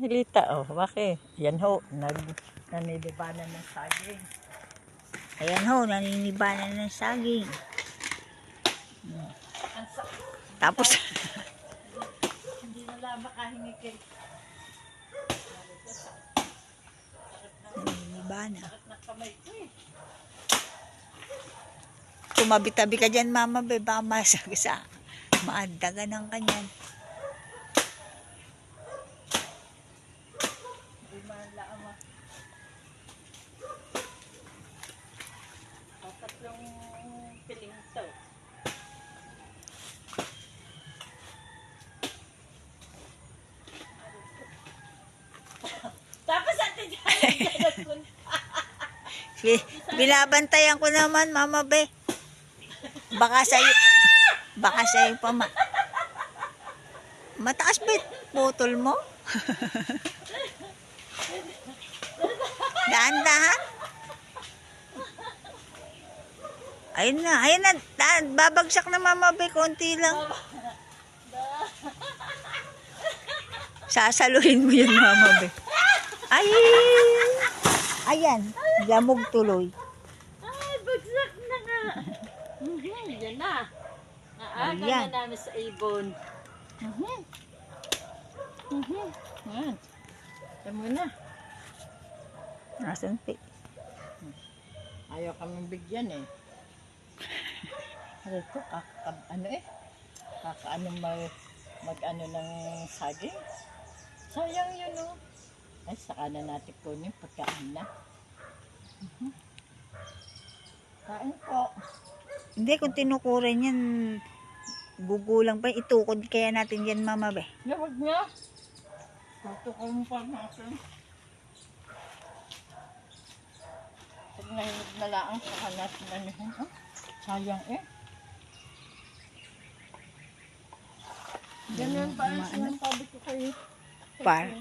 Hilita, oh. Bakit? Yan ho. Nag, nanilibanan ng saging. Ayan ho, naninibanan ng saging. Ang sa- Tapos, hindi na lang makahingi kay naninibanan. Tumabi-tabi ka dyan, mama, be. Baka masag sa maandagan ng kanyan. Hindi man lang ma. Tatlong piling to. Tapos ate dyan, Bi- Binabantayan ko naman, mama, be. Baka sa'yo, baka sa'yo pa ma... Mataas ba putol mo? Dahan-dahan. Ayun na, ayun na. Dahan, babagsak na mama, be. Konti lang. Sasaluhin mo yun, mama, be. Ay! Ayan, lamog tuloy. Ay, bagsak na nga. Mhm, Yan na. Naaga Ayan. na namin sa ibon. Mhm. Mhm. Yan. Tama na. Nasaan pa? Ayaw kami bigyan eh. Ano to? Kaka, ano eh? Kakaano mag, mag ano ng saging? Sayang yun oh. Ay, saka na natin kunin pagkaan na. Mhm. Kain po. Hindi, kung tinukuran yan, gugulang pa. Itukod kaya natin yan, mama, be. Lawag nga. Tutukol mo pa natin. Pag nahinog na lang, saka natin anihin. Oh, sayang eh. Ganyan pa ang sinasabi ko kayo. Par.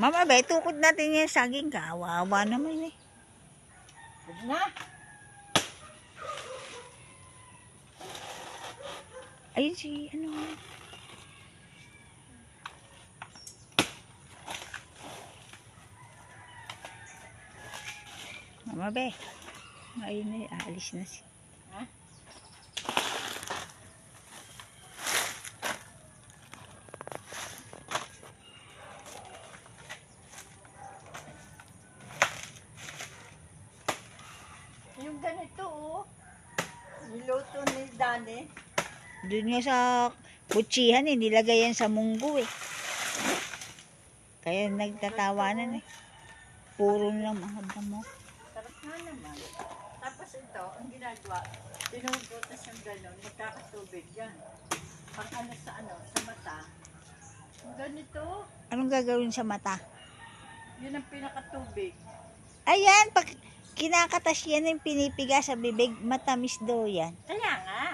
Mama, be, tukod natin yan saging. Kawawa naman eh. Huwag na. Ayun si, ano, Mama, be. Ayun na, aalis na si. Ha? Yung ganito oh. Niluto ni Dani. Doon nga sa kutsihan eh, nilagay yan sa munggo eh. Kaya nagtatawanan eh. Puro na mga damo. Nga naman. Tapos ito, ang ginagawa, pinubutas yung gano'n, magkakatubig yan. Pang ano sa ano, sa mata. Yung ganito, Anong gagawin sa mata? yun ang pinakatubig. Ayan, pag kinakatas yan yung pinipiga sa bibig, matamis daw yan. Kaya nga.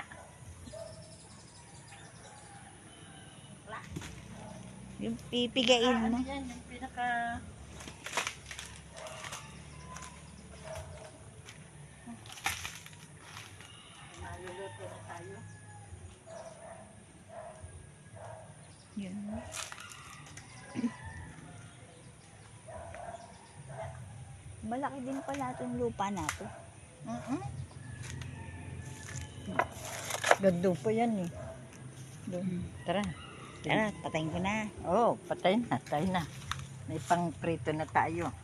Yung pipigain Ah, mo. ano yan, yung pinaka... Malaki din pala itong lupa nato. Mm-mm. Gando pa yan eh. Doon. Tara. Tara, patayin ko na. Oh, patay na, tayo na. May pang prito na tayo.